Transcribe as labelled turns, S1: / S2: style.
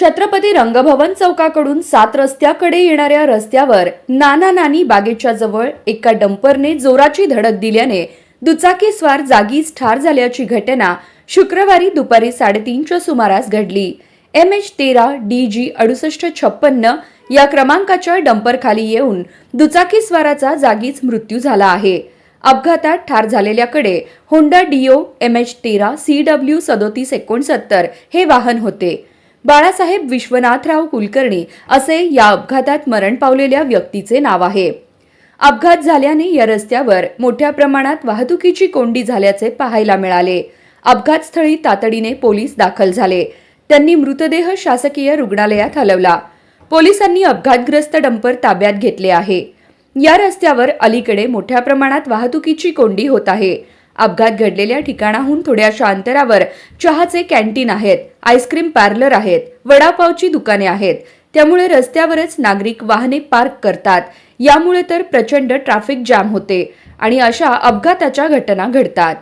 S1: छत्रपती रंगभवन चौकाकडून सात रस्त्याकडे येणाऱ्या रस्त्यावर नाना नानी बागेच्या जवळ एका डंपरने जोराची धडक दिल्याने दुचाकी स्वार जागीच ठार झाल्याची घटना शुक्रवारी दुपारी साडेतीनच्या सुमारास घडली. एम एच तेरा डी जी अडुसष्ट छप्पन्न या क्रमांकाच्या डंपरखाली येऊन दुचाकी स्वाराचा जागीच मृत्यू झाला आहे. अपघातात ठार झालेल्याकडे होंडा डिओ एम एच तेरा सी डब्ल्यू सदोतीस एकोणसत्तर हे वाहन होते. बाळासाहेब विश्वनाथराव कुलकर्णी असे या अपघातात मरण पावलेल्या व्यक्तीचे नाव आहे. अपघात झाल्याने या रस्त्यावर मोठ्या प्रमाणात वाहतुकीची कोंडी झाल्याचे पाहायला मिळाले. अपघातस्थळी तातडीने पोलीस दाखल झाले. त्यांनी मृतदेह शासकीय रुग्णालयात हलवला. पोलिसांनी अपघातग्रस्त डंपर ताब्यात घेतले आहे. या रस्त्यावर अलीकडे मोठ्या प्रमाणात वाहतुकीची कोंडी होत आहे. अपघात घडलेल्या ठिकाणाहून थोड्याशा अंतरावर चहाचे कॅन्टीन आहेत आईस्क्रीम पार्लर आहेत वडापावची दुकाने आहेत. त्यामुळे रस्त्यावरच नागरिक वाहने पार्क करतात. यामुळे तर प्रचंड ट्रॅफिक जाम होते आणि अशा अपघाताच्या घटना घडतात.